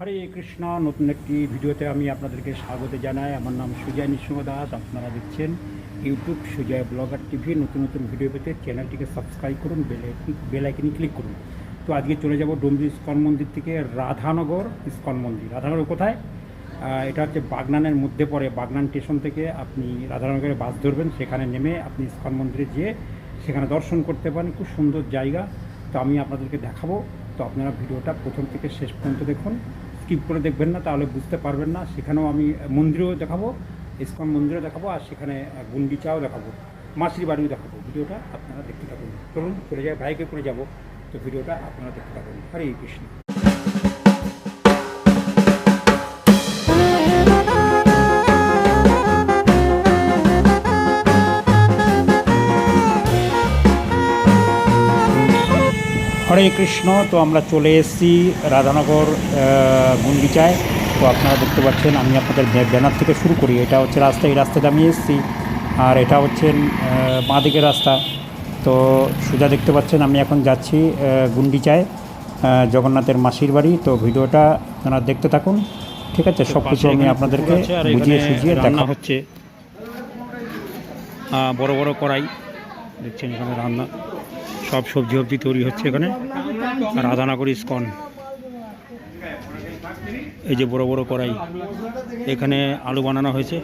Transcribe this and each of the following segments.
হরে কৃষ্ণ, নতুন একটি ভিডিওতে আমি আপনাদেরকে স্বাগত জানাই। আমার নাম সুজয় নৃসিংহ দাস, আপনারা দেখছেন ইউটিউব সুজয় ব্লগার টিভি। নতুন নতুন ভিডিও পেতে চ্যানেলটিকে সাবস্ক্রাইব করুন, বেলে বেল আইকনে ক্লিক করুন। তো আজকে চলে যাব ডোমরি ইস্কন মন্দির থেকে রাধানগর ইস্কন মন্দির। রাধানগর কোথায়? এটা হচ্ছে বাগনানের মধ্যে পড়ে। বাগনান স্টেশন থেকে আপনি রাধানগরে বাস ধরবেন, সেখানে নেমে আপনি ইস্কন মন্দিরে যেয়ে সেখানে দর্শন করতে পারেন। খুব সুন্দর জায়গা। তো আমি আপনাদেরকে দেখাবো। তো আপনারা ভিডিওটা প্রথম থেকে শেষ পর্যন্ত দেখুন। স্কিপ করে দেখবেন না, তাহলে বুঝতে পারবেন না। সেখানেও আমি মন্দিরও দেখাবো, ইস্কন মন্দিরও দেখাবো, আর সেখানে গুন্ডিচাও দেখাবো, মাসির বাড়িও দেখাবো। ভিডিওটা আপনারা দেখতে থাকুন। চলুন চলে যাই বাইকে করে যাব, তো ভিডিওটা আপনারা দেখতে থাকুন। হরে কৃষ্ণ। হরে কৃষ্ণ তো আমরা চলে এসেছি রাধানগর গুন্ডিচায়। তো আপনারা দেখতে পাচ্ছেন আমি আপনাদের ব্যানার থেকে শুরু করি। এটা হচ্ছে রাস্তা এই রাস্তাতে আমি এসেছি। আর এটা হচ্ছে বাঁ দিকের রাস্তা। তো সোজা দেখতে পাচ্ছেন আমি এখন যাচ্ছি গুন্ডিচায় জগন্নাথের মাসির বাড়ি। তো ভিডিওটা আপনারা দেখতে থাকুন। ঠিক আছে সব কিছু আমি আপনাদেরকে বুঝিয়ে সুঝিয়ে দেখা হচ্ছে। বড় বড় কড়াই। দেখছেন এখানে রান্না। সব সবজি সবজি তৈরি হচ্ছে এখানে। রাধানগর ইস্কন। এই যে বড় বড় কড়াই এখানে আলু বানানো হয়েছে।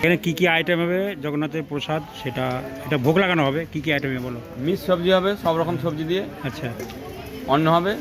এখানে কি কি আইটেম হবে জগন্নাথের প্রসাদ সেটা এটা ভোগ লাগানো হবে কি কি আইটেমে বলো? মিক্স সবজি হবে সব রকম সবজি দিয়ে। আচ্ছা। অন্ন হবে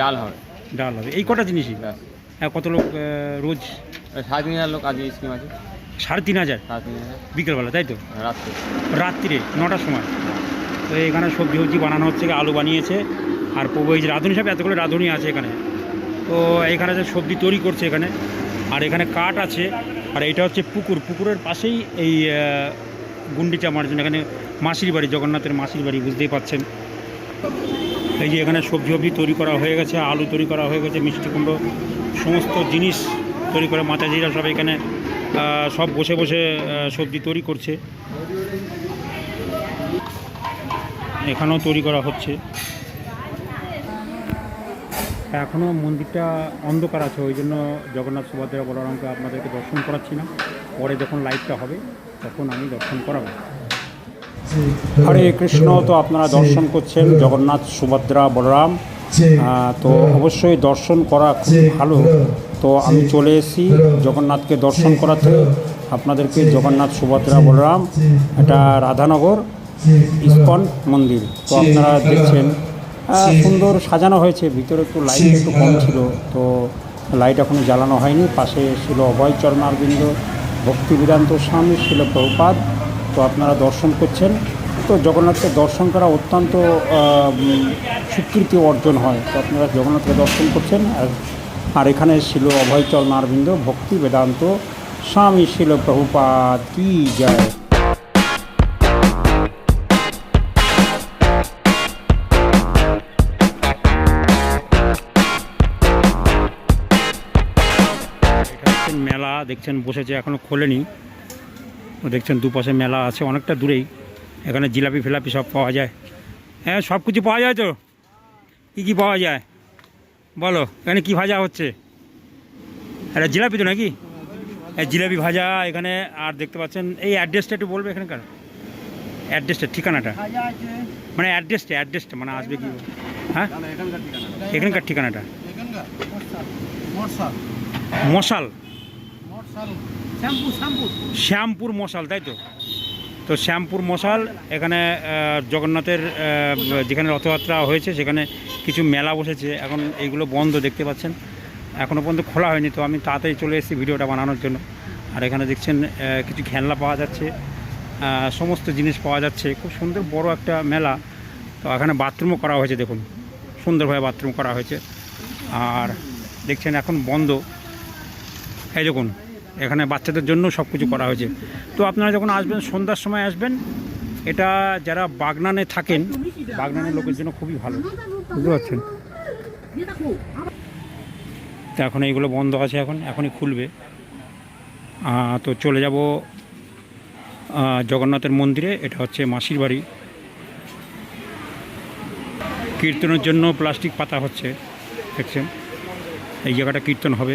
ডাল হবে। ডাল হবে। এই কটা জিনিসই? হ্যাঁ, কত লোক রোজ? সাড়ে তিন হাজার লোক আজকে স্কিম আছে। সাড়ে তিন হাজার বিকেলবেলা তাই তো? রাত্রে। রাত্রিরে নটার সময়। তো এখানে সবজি সবজি বানানো হচ্ছে আলু বানিয়েছে আর প্রভু এই যে রাঁধুনি সব এতগুলো রাঁধুনি আছে এখানে। তো এখানে যে সবজি তৈরি করছে এখানে আর এখানে কাঠ আছে আর এটা হচ্ছে পুকুর। পুকুরের পাশেই এই গুন্ডিচা মার্জন এখানে মাসির বাড়ি জগন্নাথের মাসির বাড়ি বুঝতেই পাচ্ছেন। এই যে এখানে সবজি সবজি তৈরি করা হয়ে গেছে আলু তৈরি করা হয়ে গেছে মিষ্টি কুমড়ো সমস্ত জিনিস তৈরি করে মাতাজিরা সব এখানে সব বসে বসে সবজি তৈরি করছে। এখানেও তৈরি করা হচ্ছে। এখনও মন্দিরটা অন্ধকার আছে, ওই জন্য জগন্নাথ সুভদ্রা বলরামকে আপনাদেরকে দর্শন করাচ্ছি না। পরে যখন লাইটটা হবে, তখন আমি দর্শন করাবো। হরে কৃষ্ণ, তো আপনারা দর্শন করছেন জগন্নাথ সুভদ্রা বলরাম। তো অবশ্যই দর্শন করা খুব ভালো। তো আমি চলে এসেছি জগন্নাথকে দর্শন করাতে আপনাদেরকে জগন্নাথ সুভদ্রা বলরাম এটা রাধানগর ইস্কন মন্দির। তো আপনারা দেখছেন সুন্দর সাজানো হয়েছে ভিতরে একটু লাইট একটু কম ছিল তো লাইট এখনও জ্বালানো হয়নি। পাশে ছিল অভয় চরণারবিন্দ ভক্তিবিদান্ত স্বামী ছিল প্রভুপাদ। তো আপনারা দর্শন করছেন। তো জগন্নাথকে দর্শন করা অত্যন্ত স্বীকৃতি অর্জন হয়। তো আপনারা জগন্নাথকে দর্শন করছেন আর আর এখানে ছিল অভয় চরণারবিন্দ ভক্তি বেদান্ত, স্বামী ছিল প্রভুপাদ, কি মেলা, দেখছেন বসেছে এখনও খোলেনি। দেখছেন দুপাশে মেলা আছে, অনেকটা দূরেই। এখানে জিলাপি ফিলাপি সব পাওয়া যায়। হ্যাঁ সব পাওয়া যায় তো? কী কী পাওয়া যায়? বলো এখানে কি ভাজা হচ্ছে? এটা জিলাপি তো নাকি? জিলাপি ভাজা এখানে আর দেখতে পাচ্ছেন এই অ্যাড্রেসটা একটু বলবে এখানকার? অ্যাড্রেসটা ঠিকানাটা? মানে অ্যাড্রেসটা অ্যাড্রেসটা মানে আসবে কি? হ্যাঁ? এখানকার ঠিকানাটা। মশাল শ্যামপুর মশাল তাই তো? তো শ্যামপুর মশাল, এখানে জগন্নাথের যেখানে রথযাত্রা হয়েছে, সেখানে কিছু মেলা বসেছে। এখন এইগুলো বন্ধ দেখতে পাচ্ছেন। এখনও পর্যন্ত খোলা হয়নি, তো আমি তাড়াতাড়ি চলে এসেছি ভিডিওটা বানানোর জন্য। আর এখানে দেখছেন কিছু খেলনা পাওয়া যাচ্ছে সমস্ত জিনিস পাওয়া যাচ্ছে। খুব সুন্দর বড় একটা মেলা। তো এখানে বাথরুমও করা হয়েছে, দেখুন। সুন্দরভাবে বাথরুম করা হয়েছে। আর দেখছেন, এখন বন্ধ। এই দেখুন এখানে বাচ্চাদের জন্য সব কিছু করা হয়েছে। তো আপনারা যখন আসবেন, সন্ধ্যার সময় আসবেন, এটা যারা বাগনানে থাকেন, বাগনানের লোকের জন্য খুবই ভালো। বুঝতে পারছেন? তো এখন এইগুলো বন্ধ আছে এখন, এখনই খুলবে। তো চলে যাব জগন্নাথের মন্দিরে, এটা হচ্ছে মাসির বাড়ি। কীর্তনের জন্য প্লাস্টিক পাতা হচ্ছে, দেখছেন? এই জায়গাটা কীর্তন হবে।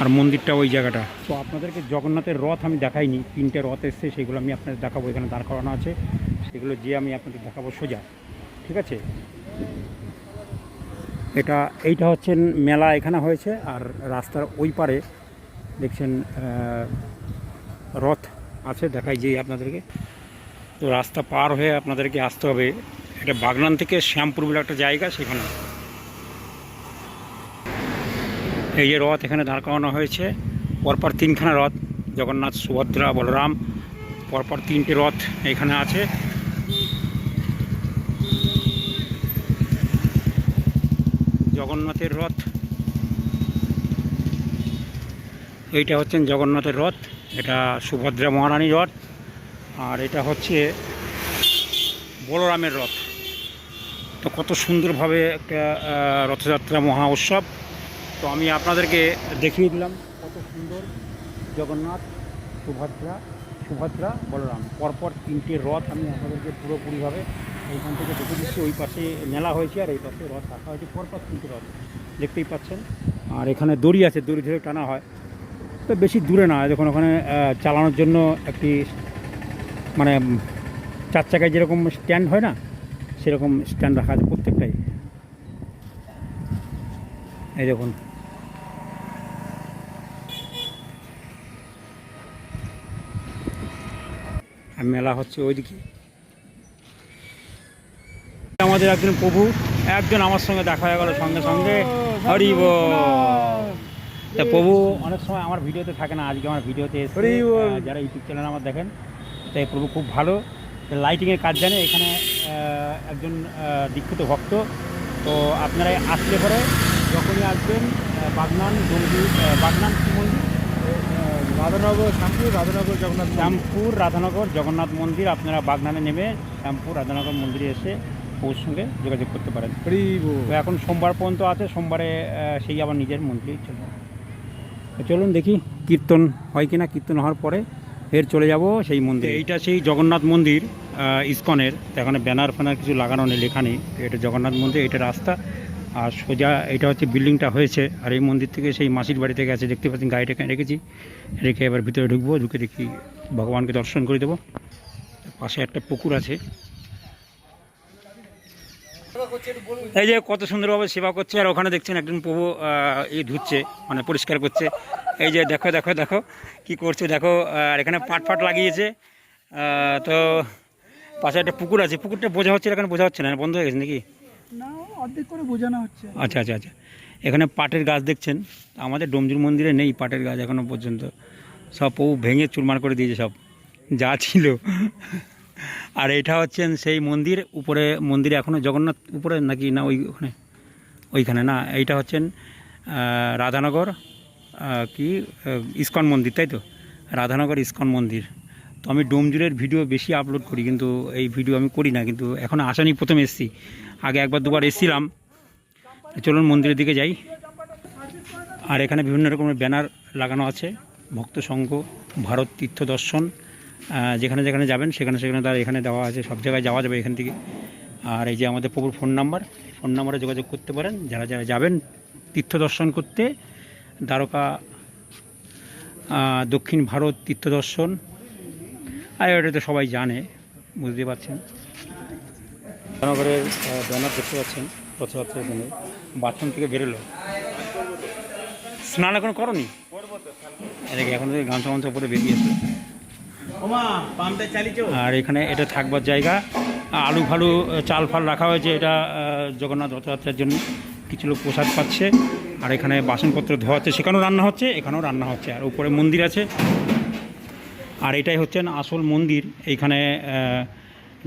আর মন্দিরটা ওই জায়গাটা। তো আপনাদেরকে জগন্নাথের রথ আমি দেখাইনি, তিনটে রথ এসছে, সেগুলো আমি আপনাদের দেখাবো, এখানে দাঁড় করানো আছে। সেগুলো যে আমি আপনাদের দেখাবো সোজা, ঠিক আছে? এটা, এইটা হচ্ছে মেলা এখানে হয়েছে, আর রাস্তার ওই পারে দেখছেন রথ আছে, দেখাই যে আপনাদেরকে। তো রাস্তা পার হয়ে আপনাদেরকে আসতে হবে, এটা বাগনান থেকে শ্যামপুর বলে একটা জায়গা, সেখানে। এই যে রথ এখানে দাঁড় করানো হয়েছে, পরপর তিনখানা রথ, জগন্নাথ, সুভদ্রা, বলরাম, পরপর তিনটে রথ এখানে আছে। জগন্নাথের রথ, এইটা হচ্ছেন জগন্নাথের রথ, এটা সুভদ্রা মহারানীর রথ, আর এটা হচ্ছে বলরামের রথ। তো কত সুন্দরভাবে একটা রথযাত্রা মহা উৎসব। তো আমি আপনাদেরকে দেখিয়ে দিলাম কত সুন্দর জগন্নাথ, সুভদ্রা সুভদ্রা, বলরাম। পরপর তিনটে রথ আমি আপনাদেরকে পুরোপুরিভাবে এইখান থেকে দেখে দিচ্ছি। ওই পাশে মেলা হয়েছে আর এই পাশে রথ রাখা হয়েছে। পরপর তিনটে রথ, দেখতেই পাচ্ছেন। আর এখানে দড়ি আছে, দড়ি ধরে টানা হয়। তো বেশি দূরে না যখন ওখানে চালানোর জন্য একটি মানে চার চাকায় যেরকম স্ট্যান্ড হয় না, সেরকম স্ট্যান্ড রাখা আছে প্রত্যেকটাই। এই দেখুন আর মেলা হচ্ছে ওইদিকে। আমাদের একজন প্রভু একজন আমার সঙ্গে দেখা হয়ে গেল সঙ্গে সঙ্গে। হরি তা প্রভু অনেক সময় আমার ভিডিওতে থাকে না আজকে আমার ভিডিওতে এসে যারা ইউটিউব চ্যানেল আমার দেখেন তাই প্রভু খুব ভালো। লাইটিংয়ের কাজ জানে এখানে একজন দীক্ষিত ভক্ত। তো আপনারা আসলে পরে যখনই আসবেন বাগনান ডঙ্গি বাগনান কি মন্দির রাধানগর শ্যামপুর রাধানগর জগন্নাথ শ্যামপুর রাধানগর জগন্নাথ মন্দির আপনারা বাগনানে নেমে শ্যামপুর রাধানগর মন্দিরে এসে ওর সঙ্গে যোগাযোগ করতে পারেন। এখন সোমবার পর্যন্ত আছে সোমবারে সেই আবার নিজের মন্দিরেই চলে তো চলুন দেখি কীর্তন হয় কিনা কীর্তন হওয়ার পরে ফের চলে যাব সেই মন্দির। এইটা সেই জগন্নাথ মন্দির ইস্কনের। ইসকনের এখানে ব্যানার ফ্যানার কিছু লাগানো নেই লেখা নেই। এটা জগন্নাথ মন্দির এটা রাস্তা। আর সোজা এটা হচ্ছে বিল্ডিংটা হয়েছে। আর এই মন্দির থেকে সেই মাসির বাড়ি থেকে আছে দেখতে পাচ্ছেন গাড়িটা এখানে রেখেছি। রেখে এবার ভিতরে ঢুকবো ঢুকে দেখি ভগবানকে দর্শন করে দেবো। পাশে একটা পুকুর আছে। এই যে কত সুন্দরভাবে সেবা করছে। আর ওখানে দেখছেন একজন প্রভু আহ, ই ধুচ্ছে মানে পরিষ্কার করছে। এই যে দেখো দেখো দেখো কি করছে দেখো। আর এখানে পাট ফাট লাগিয়েছে। তো পাশে একটা পুকুর আছে। পুকুরটা বোঝা হচ্ছে এখানে বোঝা হচ্ছে না। বন্ধ হয়ে গেছে নাকি? না, অর্ধেক করে বোঝানো হচ্ছে। আচ্ছা আচ্ছা আচ্ছা। এখানে পাটের গাছ দেখছেন? আমাদের ডোমজুর মন্দিরে নেই পাটের গাছ এখনও পর্যন্ত। সব প্রভু ভেঙে চুরমার করে দিয়েছে সব। যা ছিল। আর এটা হচ্ছেন সেই মন্দির, উপরে মন্দিরে এখনও জগন্নাথ, উপরে নাকি না ওই ওখানে? ওইখানে না, এইটা হচ্ছেন রাধানগর কি ইস্কন মন্দির, তাই তো? রাধানগর ইস্কন মন্দির। তো আমি ডোমজুরের ভিডিও বেশি আপলোড করি, কিন্তু এই ভিডিও আমি করি না, কিন্তু এখন আসানি, প্রথম এসেছি। আগে একবার দুবার এসেছিলাম। চলুন মন্দিরের দিকে যাই। আর এখানে বিভিন্ন রকমের ব্যানার লাগানো আছে। ভক্ত সংঘ, ভারত তীর্থ দর্শন যেখানে যেখানে যাবেন, সেখানে সেখানে তার এখানে দেওয়া আছে। সব জায়গায় যাওয়া যাবে এখান থেকে। আর এই যে আমাদের প্রভুর ফোন নাম্বার, ফোন নাম্বারে যোগাযোগ করতে পারেন। যারা যারা যাবেন তীর্থ দর্শন করতে, দ্বারকা দক্ষিণ ভারত তীর্থ দর্শন, আর এটা তো সবাই জানে বুঝতে পারছেন। রাধানগরের ব্যানার দেখতে পাচ্ছেন রথযাত্রার জন্য বাথরুম থেকে বেরোলো। স্নান এখন করনি? এদিকে এখন গামছা মামছা উপরে বেরিয়েছে আর এখানে এটা থাকবার জায়গা। আলু ফালু চাল ফাল রাখা হয়েছে এটা জগন্নাথ রথযাত্রার জন্য। কিছু লোক প্রসাদ পাচ্ছে। আর এখানে বাসনপত্র ধোয়া হচ্ছে। সেখানেও রান্না হচ্ছে এখানেও রান্না হচ্ছে। আর উপরে মন্দির আছে। আর এটাই হচ্ছেন আসল মন্দির। এইখানে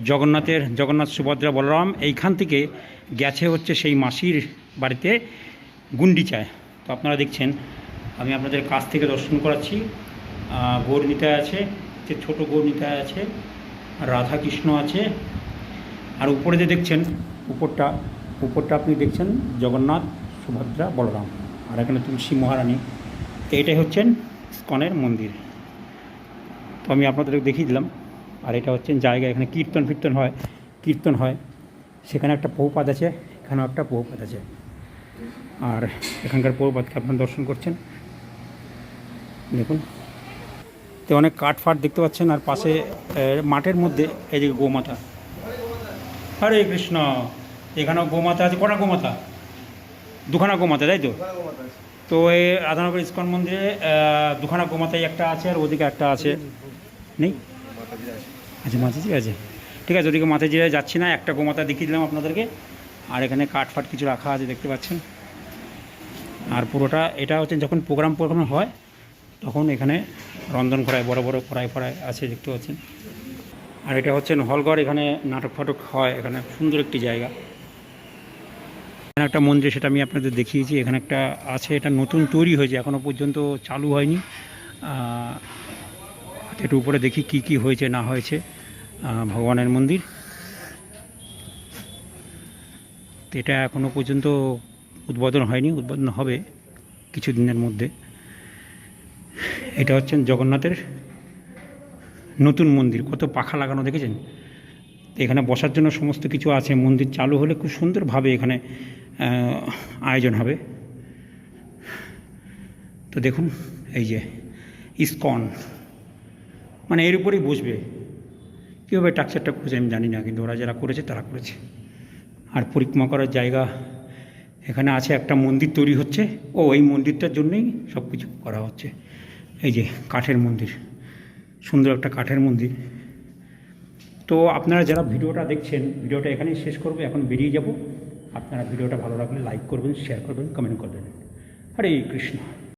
জগন্নাথের, জগন্নাথ সুভদ্রা বলরাম এইখান থেকে গেছে হচ্ছে সেই মাসির বাড়িতে গুন্ডিচায়। তো আপনারা দেখছেন, আমি আপনাদের কাছ থেকে দর্শন করাচ্ছি। গৌরনীতায় আছে, যে ছোটো গৌরনীতায় আছে রাধা কৃষ্ণ আছে। আর উপরে যে দেখছেন, উপরটা উপরটা আপনি দেখছেন জগন্নাথ সুভদ্রা বলরাম। আর এখানে তুলসী মহারানী। তো এটাই হচ্ছেন স্কনের মন্দির। তো আমি আপনাদের দেখিয়ে দিলাম। আর এটা হচ্ছে জায়গা, এখানে কীর্তন ফীর্তন হয়, কীর্তন হয়। সেখানে একটা বহুপাত আছে, এখানেও একটা প্রভুপাত আছে। আর এখানকার প্রভুপাতকে আপনারা দর্শন করছেন। দেখুন। তো অনেক কাঠ ফাট দেখতে পাচ্ছেন, আর পাশে মাঠের মধ্যে, এই যে গোমাতা। হরে কৃষ্ণ! এখানেও গোমাতা আছে, কটা গোমাতা? দুখানা গোমাতা, তাই তো? তো এই রাধানগর ইস্কন মন্দিরে দুখানা গোমাতাই একটা আছে, আর ওদিকে একটা আছে। নেই? আচ্ছা মাতাজি আছে। ঠিক আছে, ওদিকে মাথায় মাতাজিরা যাচ্ছি না, একটা গোমাতা দেখিয়ে দিলাম আপনাদেরকে। আর এখানে কাঠ ফাট কিছু রাখা আছে, দেখতে পাচ্ছেন। আর পুরোটা, এটা হচ্ছে যখন প্রোগ্রাম প্রোগ্রাম হয়, তখন এখানে রন্ধন করায়, বড় বড় কড়াই ফড়াই আছে, দেখতে পাচ্ছেন। আর এটা হচ্ছে হলঘর, এখানে নাটক ফাটক হয়, এখানে সুন্দর একটি জায়গা। এখানে একটা মন্দির, সেটা আমি আপনাদের দেখিয়েছি, এখানে একটা আছে, এটা নতুন তৈরি হয়েছে এখনও পর্যন্ত চালু হয়নি। একটু উপরে দেখি কি কি হয়েছে, না হয়েছে। ভগবানের মন্দির। তো এটা এখনও পর্যন্ত উদ্বোধন হয়নি, উদ্বোধন হবে কিছু দিনের মধ্যে। এটা হচ্ছেন জগন্নাথের নতুন মন্দির। কত পাখা লাগানো, দেখেছেন? এখানে বসার জন্য সমস্ত কিছু আছে। মন্দির চালু হলে খুব সুন্দরভাবে এখানে আয়োজন হবে। তো দেখুন, এই যে, ইসকন। মানে এর উপরেই বসবে কীভাবে টাকচারটা করেছে আমি জানি না, কিন্তু ওরা যারা করেছে তারা করেছে। আর পরিক্রমা করার জায়গা এখানে আছে, একটা মন্দির তৈরি হচ্ছে। ও, এই মন্দিরটার জন্যই সব কিছু করা হচ্ছে। এই যে কাঠের মন্দির, সুন্দর একটা কাঠের মন্দির। তো আপনারা যারা ভিডিওটা দেখছেন, ভিডিওটা এখানেই শেষ করব, এখন বেরিয়ে যাব। আপনারা ভিডিওটা ভালো লাগলে লাইক করবেন শেয়ার করবেন কমেন্ট করবেন। হরে কৃষ্ণ।